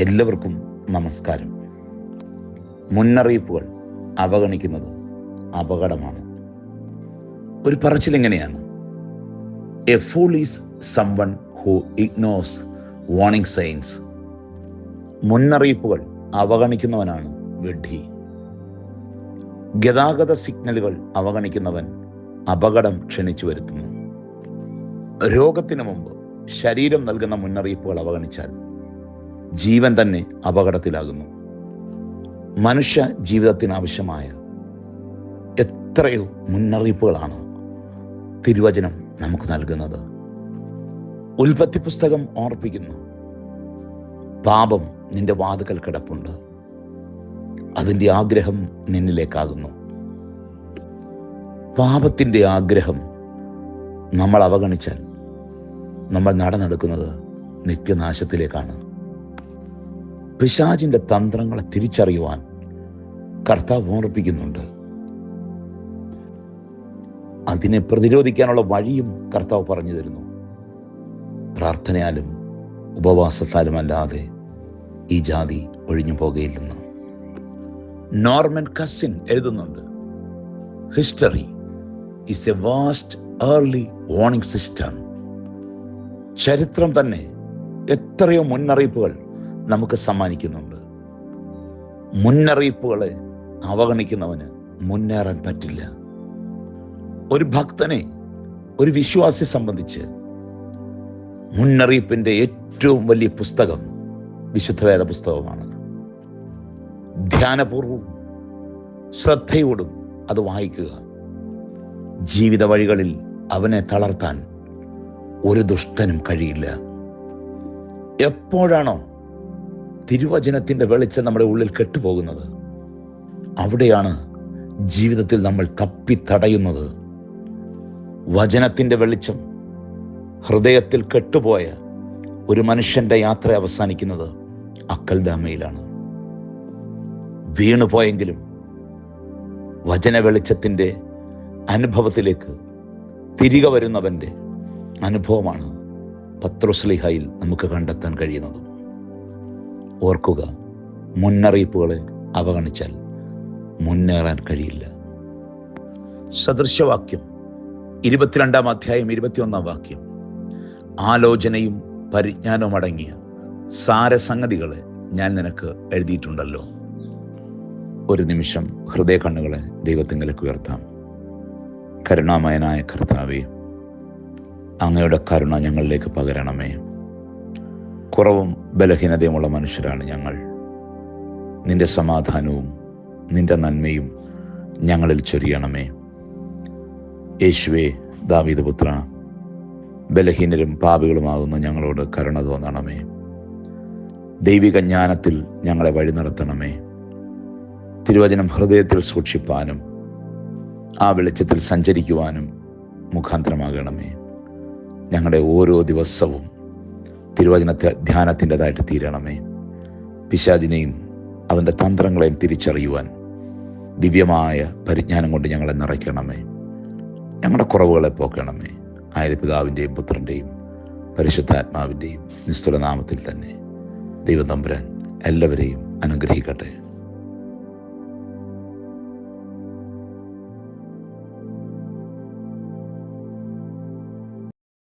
എല്ലാവർക്കും നമസ്കാരം. മുന്നറിയിപ്പുകൾ അവഗണിക്കുന്നത് അപകടമാണ്. ഒരു പറച്ചിൽ എങ്ങനെയാണ്? A fool is someone who ignores warning signs മുന്നറിയിപ്പുകൾ അവഗണിക്കുന്നവനാണ് വിഡ്ഢി. ഗതാഗത സിഗ്നലുകൾ അവഗണിക്കുന്നവൻ അപകടം ക്ഷണിച്ചു വരുത്തുന്നു. രോഗത്തിന് മുമ്പ് ശരീരം നൽകുന്ന മുന്നറിയിപ്പുകൾ അവഗണിച്ചാൽ ജീവൻ തന്നെ അപകടത്തിലാകുന്നു. മനുഷ്യ ജീവിതത്തിന് ആവശ്യമായ എത്രയോ മുന്നറിയിപ്പുകളാണ് തിരുവചനം നമുക്ക് നൽകുന്നത്. ഉൽപ്പത്തി പുസ്തകം ഓർപ്പിക്കുന്നു. പാപം നിന്റെ വാതുക്കൽ കിടപ്പുണ്ട്. അതിന്റെ ആഗ്രഹം നിന്നിലേക്കാകുന്നു. പാപത്തിന്റെ ആഗ്രഹം നമ്മൾ അവഗണിച്ചാൽ നമ്മൾ നടന്നെടുക്കുന്നത് നിത്യനാശത്തിലേക്കാണ്. പിശാചിന്റെ തന്ത്രങ്ങളെ തിരിച്ചറിയുവാൻ കർത്താവ് ഓർപ്പിക്കുന്നുണ്ട് അതിനെ പ്രതിരോധിക്കാനുള്ള വഴിയും കർത്താവ് പറഞ്ഞു തരുന്നു. പ്രാർത്ഥനയാലും ഉപവാസത്താലും അല്ലാതെ ഈ ജാതി ഒഴിഞ്ഞു പോകുകയില്ലെന്ന് നോർമൻ കസിൻ എഴുതുന്നുണ്ട്. History is a vast early warning system ചരിത്രം തന്നെ എത്രയോ മുന്നറിയിപ്പുകൾ നമുക്ക് സമ്മാനിക്കുന്നുണ്ട്. മുന്നറിയിപ്പുകളെ അവഗണിക്കുന്നവന് മുന്നേറാൻ പറ്റില്ല. ഒരു ഭക്തനെ ഒരു വിശ്വാസിയെ സംബന്ധിച്ച് മുന്നറിയിപ്പിന്റെ ഏറ്റവും വലിയ പുസ്തകം വിശുദ്ധ വേദ പുസ്തകമാണ്. ധ്യാനപൂർവവും ശ്രദ്ധയോടും അത് വായിക്കുക. ജീവിത വഴികളിൽ അവനെ തളർത്താൻ ഒരു ദുഷ്ടനും കഴിയില്ല. എപ്പോഴാണോ തിരുവചനത്തിന്റെ വെളിച്ചം നമ്മുടെ ഉള്ളിൽ കെട്ടുപോകുന്നത്. അവിടെയാണ് ജീവിതത്തിൽ നമ്മൾ തപ്പി തടയുന്നത് വചനത്തിന്റെ വെളിച്ചം ഹൃദയത്തിൽ കെട്ടുപോയ ഒരു മനുഷ്യന്റെ യാത്ര അവസാനിക്കുന്നത് അക്കൽദാമയിലാണ്. വീണുപോയെങ്കിലും വചന വെളിച്ചത്തിന്റെ അനുഭവത്തിലേക്ക് തിരികെ വരുന്നവന്റെ അനുഭവമാണ് പത്രോസ്ലിഹയിൽ നമുക്ക് കണ്ടെത്താൻ കഴിയുന്നത്. ഓർക്കുക മുന്നറിയിപ്പുകളെ അവഗണിച്ചാൽ മുന്നേറാൻ കഴിയില്ല. സദൃശവാക്യം ഇരുപത്തിരണ്ടാം അധ്യായം ഇരുപത്തിയൊന്നാം വാക്യം. ആലോചനയും പരിജ്ഞാനവും അടങ്ങിയ സാരസംഗതികളെ ഞാൻ നിനക്ക് എഴുതിയിട്ടുണ്ടല്ലോ. ഒരു നിമിഷം ഹൃദയ കണ്ണുകളെ ദൈവത്തിങ്കിലേക്ക് ഉയർത്താം. കരുണാമയനായ കർത്താവേ അങ്ങയുടെ കരുണ ഞങ്ങളിലേക്ക് പകരണമേ. കുറവും ബലഹീനതയുമുള്ള മനുഷ്യരാണ് ഞങ്ങൾ. നിന്റെ സമാധാനവും നിന്റെ നന്മയും ഞങ്ങളിൽ ചൊരിയണമേ. യേശുവേ ദാവീദ് പുത്ര ബലഹീനരും പാപികളുമാകുന്ന ഞങ്ങളോട് കരുണ തോന്നണമേ. ദൈവിക ജ്ഞാനത്തിൽ ഞങ്ങളെ വഴി നടത്തണമേ. തിരുവചനം ഹൃദയത്തിൽ സൂക്ഷിപ്പാനും ആ വെളിച്ചത്തിൽ സഞ്ചരിക്കുവാനും മുഖാന്തരമാകണമേ. ഞങ്ങളുടെ ഓരോ ദിവസവും തിരുവചനത്തെ ധ്യാനത്തിന്റെതായിട്ട് തീരണമേ. പിശാചിനെയും അവന്റെ തന്ത്രങ്ങളെയും തിരിച്ചറിയുവാൻ ദിവ്യമായ പരിജ്ഞാനം കൊണ്ട് ഞങ്ങളെ നിറയ്ക്കണമേ. ഞങ്ങളുടെ കുറവുകളെ പോക്കണമേ. ആയത് പിതാവിന്റെയും പുത്രന്റെയും പരിശുദ്ധാത്മാവിന്റെയും നിസ്തുല നാമത്തിൽ തന്നെ ദൈവതമ്പുരാൻ എല്ലാവരെയും അനുഗ്രഹിക്കട്ടെ.